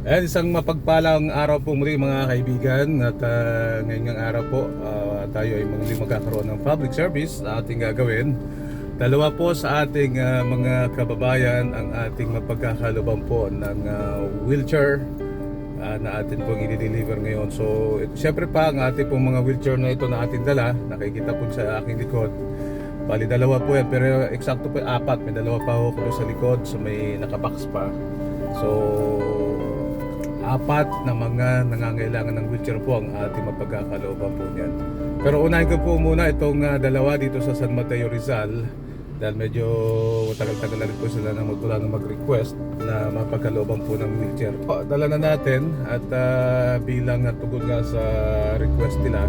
Ayan, isang mapagpalang araw po muli mga kaibigan at uh, ngayong araw po ah, tayo ay muli magkakaroon ng public service na ating gagawin. Dalawa po sa ating ah, mga kababayan ang ating mapagkakaluban po ng ah, wheelchair ah, na atin pong i-deliver ngayon. So, it, syempre pa ang ating pong mga wheelchair na ito na ating dala, nakikita po sa aking likod. Bali dalawa po yan, pero eksakto po apat. May dalawa pa ako sa likod, so may nakabox pa. So, apat na mga nangangailangan ng wheelchair po ang ating mapagkakalooban po niyan. Pero unahin ko po muna itong ah, dalawa dito sa San Mateo Rizal dahil medyo tagal-tagal na rin po sila na magtula na mag-request na mapagkalooban po ng wheelchair. Po, dala na natin at ah, bilang uh, tugon nga sa request nila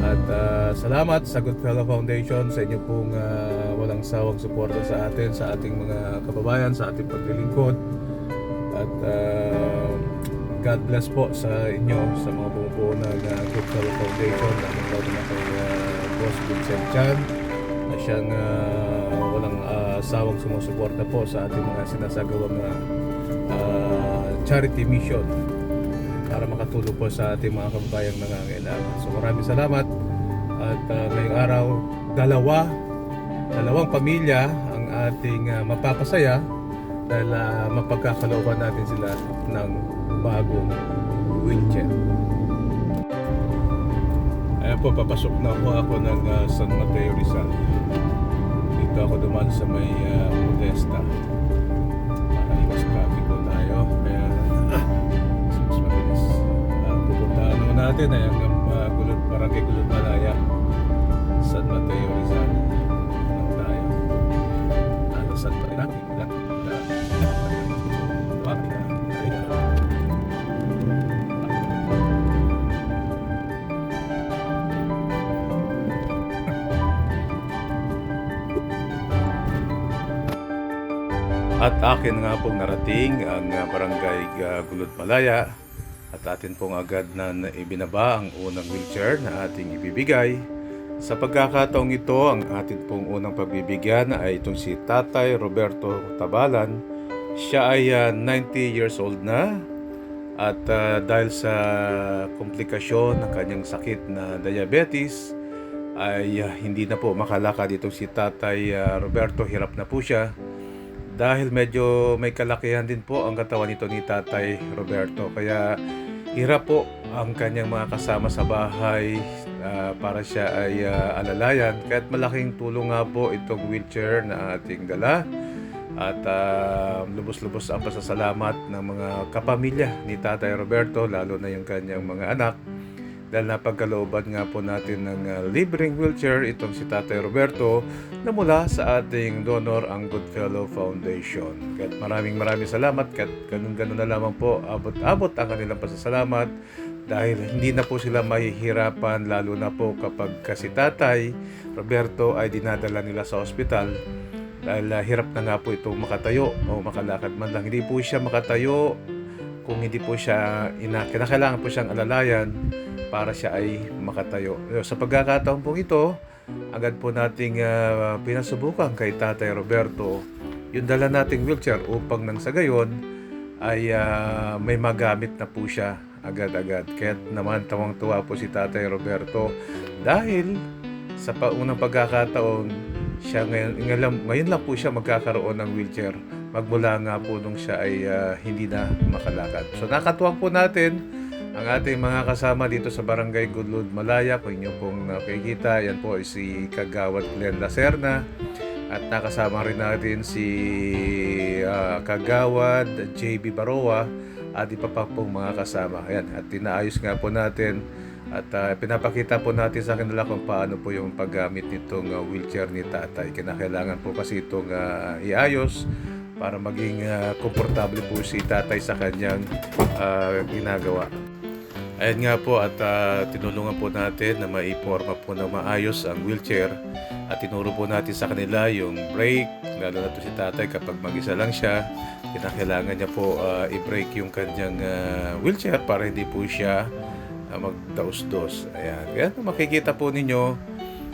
at ah, salamat sa Goodfellow Foundation sa inyo pong ah, walang sawang suporta sa atin, sa ating mga kababayan, sa ating paglilingkod. At ah, God bless po sa inyo, sa mga bumubuo ng uh, Goodfellow Foundation, lalo na kay ah, Boss Vincent Chan, na siyang ah, walang ah, sawang sumusuporta po sa ating mga sinasagawang ah, ah, charity mission para makatulong po sa ating mga kababayang nangangailangan. So maraming salamat at ah, ngayong araw, dalawa, dalawang pamilya ang ating ah, mapapasaya dahil ah, mapagkakalooban natin sila ng bagong wheelchair. Ayan po, papasok na po ako ng ah, San Mateo Rizal. Dito ako dumaan sa may ah, Modesta. Para traffic po tayo. Kaya, ah, mas mabilis. At pupuntahan naman natin ay At akin nga pong narating ang uh, barangay uh, Gulod Malaya at atin pong agad na na- ibinaba ang unang wheelchair na ating ibibigay. Sa pagkakataong ito, ang atin pong unang pagbibigyan ay itong si Tatay Roberto Tabalan. Siya ay uh, 90 years old na at uh, dahil sa komplikasyon ng kanyang sakit na diabetes ay uh, hindi na po makalakad itong si Tatay uh, Roberto. Hirap na po siya dahil medyo may kalakihan din po ang katawan nito ni Tatay Roberto. Kaya hirap po ang kanyang mga kasama sa bahay ah, para siya ay ah, alalayan. Kaya't malaking tulong nga po itong wheelchair na ating dala. At ah, lubos-lubos ang pasasalamat ng mga kapamilya ni Tatay Roberto, lalo na yung kanyang mga anak. Dahil napagkalooban nga po natin ng ah, libreng wheelchair itong si Tatay Roberto na mula sa ating donor ang Goodfellow Foundation. Kaya maraming maraming salamat at ganun-ganun na lamang po abot-abot ang kanilang pasasalamat dahil hindi na po sila mahihirapan lalo na po kapag kasi tatay Roberto ay dinadala nila sa ospital dahil ah, hirap na nga po itong makatayo o makalakad man lang. Hindi po siya makatayo kung hindi po siya ina kinakailangan po siyang alalayan para siya ay makatayo. Sa pagkakataon po ito, agad po nating ah, pinasubukan kay Tatay Roberto yung dala nating wheelchair upang nang sa gayon ay ah, may magamit na po siya agad-agad. Kaya naman tawang-tuwa po si Tatay Roberto dahil sa paunang pagkakataon siya ngayon, ngayon, ngayon lang po siya magkakaroon ng wheelchair magmula nga po nung siya ay ah, hindi na makalakad. So nakatuwang po natin ang ating mga kasama dito sa Barangay Gudlud Malaya. Kung inyo pong nakikita, yan po ay si Kagawad Glenn Lacerna. At nakasama rin natin si ah, Kagawad JB Baroa at iba pa pong mga kasama. Ayan, at tinaayos nga po natin at ah, pinapakita po natin sa kanila kung paano po yung paggamit nitong ah, wheelchair ni tatay. Kinakailangan po kasi itong ah, iayos para maging ah, komportable po si tatay sa kanyang ah, ginagawa. Ayan nga po at ah, tinulungan po natin na maiporma po na maayos ang wheelchair at tinuro po natin sa kanila yung brake, lalo na to si tatay kapag mag-isa lang siya, kinakailangan niya po ah, i-brake yung kanyang ah, wheelchair para hindi po siya uh, magdaos-dos. Ayan, yan makikita po ninyo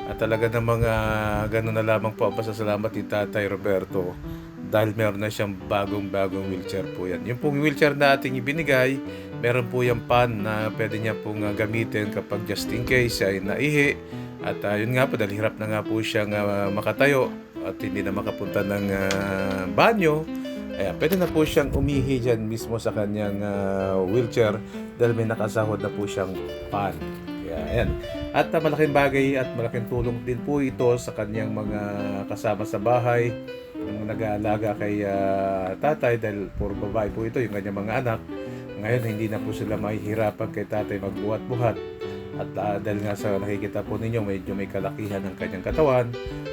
at talaga ng mga ganun na lamang po ang pasasalamat ni Tatay Roberto dahil meron na siyang bagong-bagong wheelchair po yan. Yung pong wheelchair na ating ibinigay, meron po yung pan na pwede niya pong ah, gamitin kapag just in case ay naihi. At ah, yun nga po, dahil hirap na nga po siyang ah, makatayo at hindi na makapunta ng ah, banyo. Ayan, pwede na po siyang umihi dyan mismo sa kanyang ah, wheelchair dahil may nakasahod na po siyang pan. Kaya, ayan. At ah, malaking bagay at malaking tulong din po ito sa kanyang mga kasama sa bahay yung nag-aalaga kay ah, tatay dahil puro babae po ito, yung kanyang mga anak. Ngayon, hindi na po sila mahihirapan kay tatay magbuhat-buhat. At ah, dahil nga sa nakikita po ninyo, medyo may kalakihan ng kanyang katawan.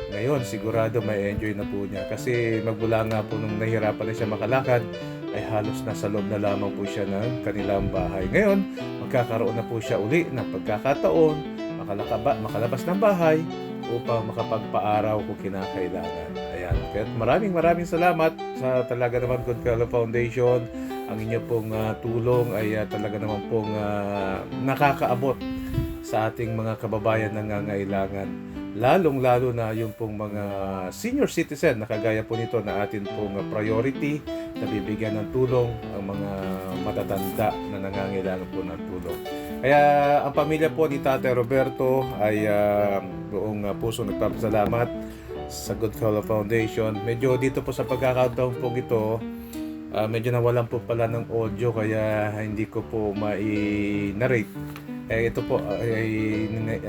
Ngayon, sigurado may enjoy na po niya. Kasi magmula nga po nung nahihirapan na siya makalakad, ay halos nasa loob na lamang po siya ng kanilang bahay. Ngayon, magkakaroon na po siya uli ng pagkakataon, makalakaba, makalabas ng bahay upang makapagpaaraw kung kinakailangan. Ayan. Kaya maraming maraming salamat sa talaga naman Good Fellow Foundation. Ang inyo pong ah, tulong ay ah, talaga naman pong ah, nakakaabot sa ating mga kababayan na nangangailangan. Lalong-lalo na yung pong mga senior citizen na kagaya po nito na atin pong priority na bibigyan ng tulong ang mga matatanda na nangangailangan po ng tulong. Kaya ang pamilya po ni Tate Roberto ay ah, buong ah, puso nagpapasalamat sa Good Fellow Foundation. Medyo dito po sa pagkakataon po ito, ah, medyo nawalan po pala ng audio kaya hindi ko po mai-narrate. Eh, ito po ay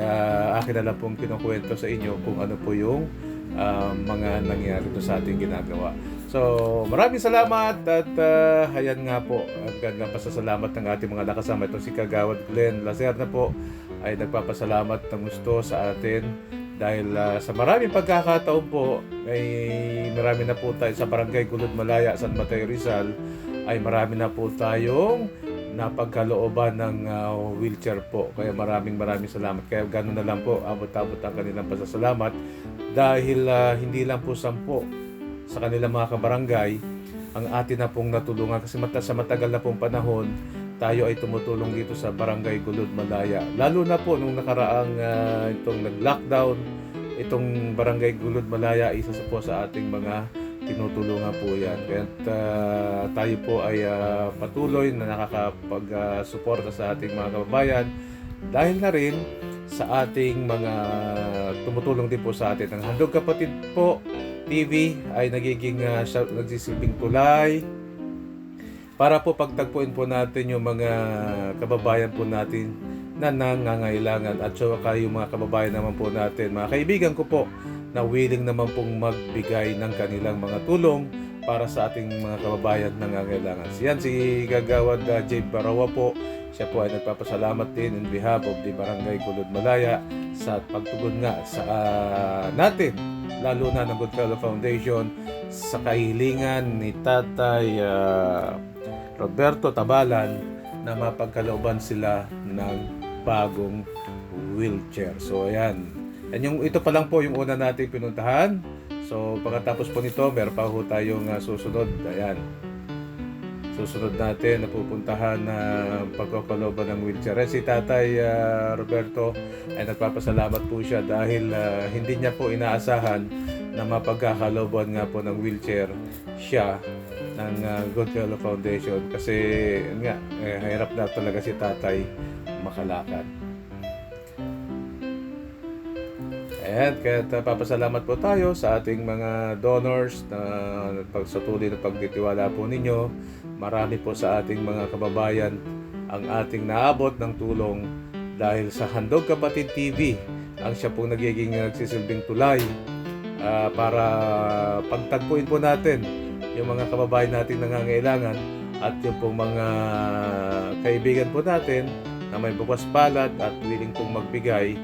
ah, akin na lang pong kinukwento sa inyo kung ano po yung ah, mga nangyari to sa ating ginagawa. So, maraming salamat at uh, ayan nga po, ang ganda pasasalamat ng ating mga nakasama. Ito si Kagawad Glenn Lacerna po ay nagpapasalamat ng gusto sa atin dahil ah, sa maraming pagkakataon po ay marami na po tayo sa Barangay Gulod Malaya, San Mateo Rizal ay marami na po tayong napagkalooban ng ah, wheelchair po. Kaya maraming maraming salamat. Kaya gano'n na lang po, abot-abot ang kanilang pasasalamat dahil ah, hindi lang po sampo sa kanilang mga kabarangay ang atin na pong natulungan kasi mata sa matagal na pong panahon tayo ay tumutulong dito sa Barangay Gulod Malaya. Lalo na po nung nakaraang ah, itong nag-lockdown, itong Barangay Gulod Malaya isa sa po sa ating mga tinutulungan po yan. Kaya ah, tayo po ay ah, patuloy na nakakapag-suporta sa ating mga kababayan dahil na rin sa ating mga tumutulong din po sa atin. Ang Handog Kapatid po TV ay nagiging uh, nagsisilbing tulay para po pagtagpuin po natin yung mga kababayan po natin na nangangailangan at saka yung mga kababayan naman po natin, mga kaibigan ko po na willing naman pong magbigay ng kanilang mga tulong para sa ating mga kababayan na nangangailangan. Siyan si Gagawad uh, J. Barawa po, siya po ay nagpapasalamat din in behalf of the Barangay Kulod Malaya sa pagtugon nga sa ah, natin, lalo na ng Goodfellow Foundation sa kahilingan ni Tatay ah, Roberto Tabalan na mapagkalooban sila ng bagong wheelchair. So ayan. Yan yung ito pa lang po yung una nating pinuntahan. So pagkatapos po nito, meron pa po tayong ah, susunod. Ayan. Susunod natin na pupuntahan na pagkakaloban ng wheelchair. Eh, si Tatay ah, Roberto ay nagpapasalamat po siya dahil ah, hindi niya po inaasahan na mapagkakaloban nga po ng wheelchair siya ng uh, Goodfellow Foundation kasi yun nga, eh, hirap na talaga si tatay makalakad. Ayan, kaya papasalamat po tayo sa ating mga donors na pagsatuloy na pagtitiwala po ninyo. Marami po sa ating mga kababayan ang ating naabot ng tulong dahil sa Handog Kapatid TV ang siya pong nagiging nagsisilbing tulay ah, para pagtagpuin po natin yung mga kababayan natin nangangailangan at yung pong mga kaibigan po natin na may bukas palad at willing pong magbigay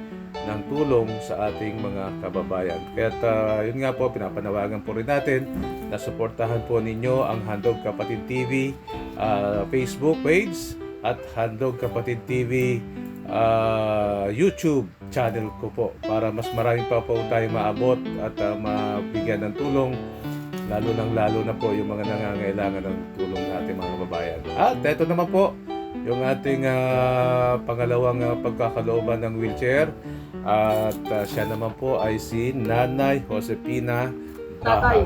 ng tulong sa ating mga kababayan. Kaya yun nga po, pinapanawagan po rin natin na suportahan po ninyo ang Handog Kapatid TV ah, Facebook page at Handog Kapatid TV ah, YouTube channel ko po para mas marami pa po tayo maabot at ah, mabigyan ng tulong lalo nang lalo na po yung mga nangangailangan ng tulong ng ating mga kababayan. At ito naman po, yung ating ah, pangalawang ah, pagkakalooban ng wheelchair. At ah, siya naman po ay si Nanay Josepina Baha. Tatay.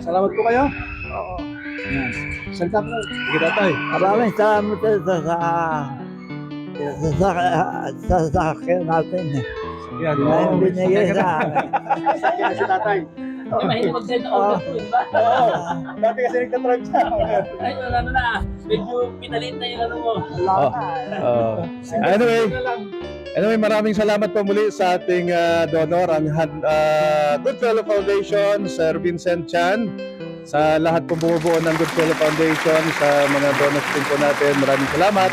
Salamat po kayo. Oo. Salita po. Sige tatay. Maraming salamat sa sa sa sa sa sa sa akin natin. Yan. Na binigay sa akin. Si tatay. Eh, mahirap mag-send ng order to, di ba? Oo. Dati kasi nagtatrag siya. Ay, wala na na. Medyo pinalit na yung ano mo. Oh. Uh, anyway, anyway, maraming salamat po muli sa ating ah, donor, ang ah, Goodfellow Foundation, Sir Vincent Chan, sa lahat po bumubuo ng Goodfellow Foundation, sa mga donors din po natin, maraming salamat.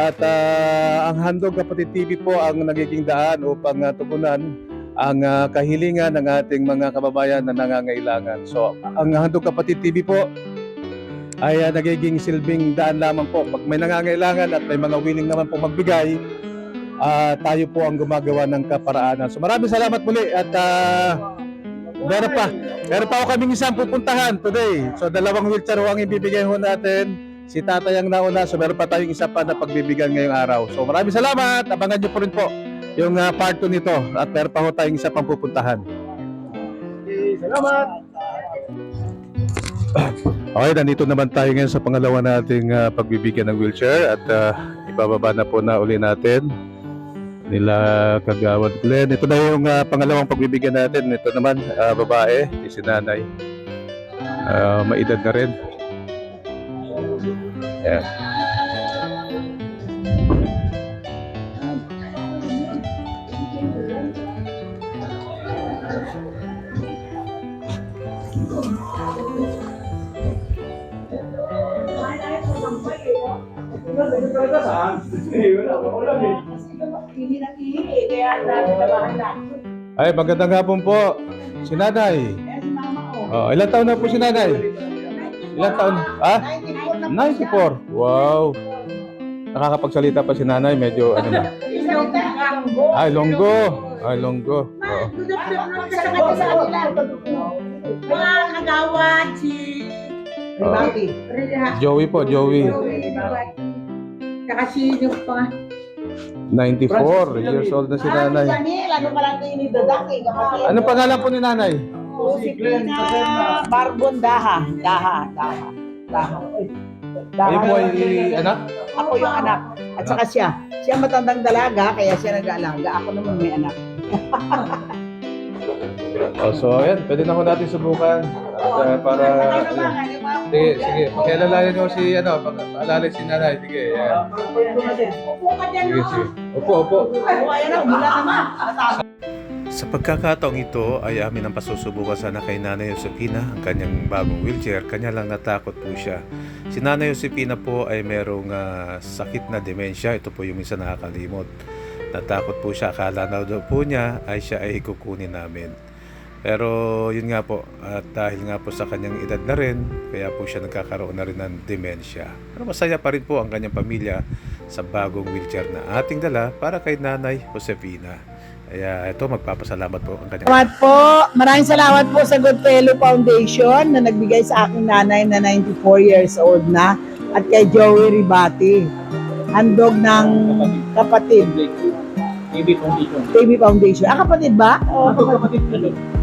At ah, ang Handog Kapatid TV po ang nagiging daan upang uh, tugunan ang ah, kahilingan ng ating mga kababayan na nangangailangan. So, ang Handog Kapatid TV po ay ah, nagiging silbing daan lamang po. Pag may nangangailangan at may mga willing naman po magbigay, ah, tayo po ang gumagawa ng kaparaanan. So maraming salamat muli at ah, meron pa. Meron pa ako kaming isang pupuntahan today. So dalawang wheelchair ho ang ibibigay ho natin. Si tatay ang nauna, so meron pa tayong isa pa na pagbibigyan ngayong araw. So maraming salamat. Abangan niyo po rin po yung ah, part 2 nito. At meron pa ho tayong isa pang pupuntahan. Salamat. Okay, nandito naman tayo ngayon sa pangalawa nating ah, pagbibigyan ng wheelchair at ah, ibababa na po na uli natin nila Kagawad Glenn. Ito na yung ah, pangalawang pagbibigyan natin. Ito naman, ah, babae, si nanay. Ah, maedad na rin. Ayan. Ay, magandang hapon po. Si nanay. Oh, ilang taon na po si nanay? Ilang taon? Ah? 94. Wow. Nakakapagsalita pa si nanay, medyo ano na. Ay, longgo. Ay, longgo. Oo. Mga kagawad, si Rebati. Joey po, Joey. Saka si yung pa. 94 years old na si Ah, nanay. Daniel, ano pala ito yung dadaki. Anong pangalan po ni nanay? Oh, si Pina Barbon Daha. Daha, Daha. Daha. Kayo po ay anak? Ako yung anak. At saka siya. Siya matandang dalaga, kaya siya nag-aalaga. Ako naman may anak. Oh, so, ayan. Pwede na ko natin subukan. At, uh, para... Sige, sige. Pakialalayan nyo si, ano, pag-alala si nanay. Sige, ayan. Upo ka dyan, Sige, sige. Umula naman. Sa pagkakataong ito ay amin ang pasusubukan sana kay Nanay Josepina ang kanyang bagong wheelchair. Kanya lang natakot po siya. Si Nanay Josepina po ay merong ah, sakit na demensya. Ito po yung minsan nakakalimot. Natakot po siya. Akala na daw po niya ay siya ay kukunin namin. Pero yun nga po, at dahil nga po sa kanyang edad na rin, kaya po siya nagkakaroon na rin ng demensya. Pero masaya pa rin po ang kanyang pamilya sa bagong wheelchair na ating dala para kay Nanay Josefina. Kaya ito, magpapasalamat po ang kanyang Salamat po. Maraming salamat po sa Goodfellow Foundation na nagbigay sa aking nanay na 94 years old na at kay Joey Ribati. Handog ng kapatid. TV Foundation. TV Foundation. Ah, kapatid ba? Oo, kapatid.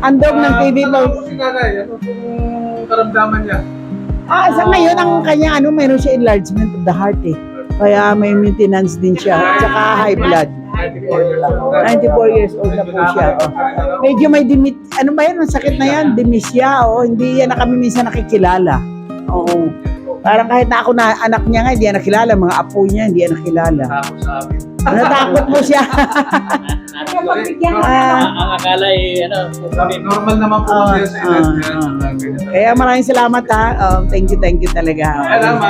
Handog ng TV Foundation. si nanay, ano karamdaman niya? Ah, sa ngayon, ang kanya, ano, mayroon siya enlargement of the heart eh. Kaya may maintenance din siya. Tsaka high blood. 94 years old na po siya. Oh. Medyo may dimit, ano ba yan? Ang sakit na yan, dementia. Oh. Hindi yan na kami minsan nakikilala. Oo. Parang kahit na ako na anak niya nga, hindi yan nakilala. Mga apo niya, hindi yan nakilala. Tapos sa amin. Natakot mo siya. Ah, Ang akala ay, ano. Normal naman po Ah, siya sa ah, ah. Kaya maraming salamat ha. Um, thank you, thank you talaga. Salamat.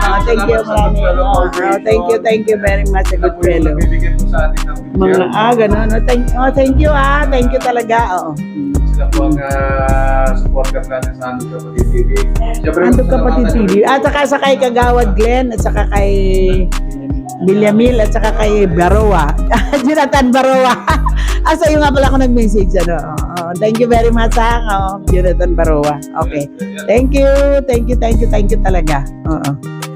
Ah, thank you, maraming. Ah, thank you, thank you very much, a good fellow. Bibigyan po sa atin ng Mga, ah, gano'n. Oh, thank, oh, thank you ah. Thank you talaga. Oo. Sila po ang uh, supporter natin sa Andog Kapatid TV. Siyempre, Andog kapatid TV. At saka sa kay Kagawad Glenn, at saka kay Bilyamil, at saka kay Baroa. Jonathan Baroa. Asa yung nga pala ako nag-message. Ano? Oh, thank you very much ha. Oh, Jonathan Baroa. Okay. Thank you, thank you, thank you, thank you talaga. Oo.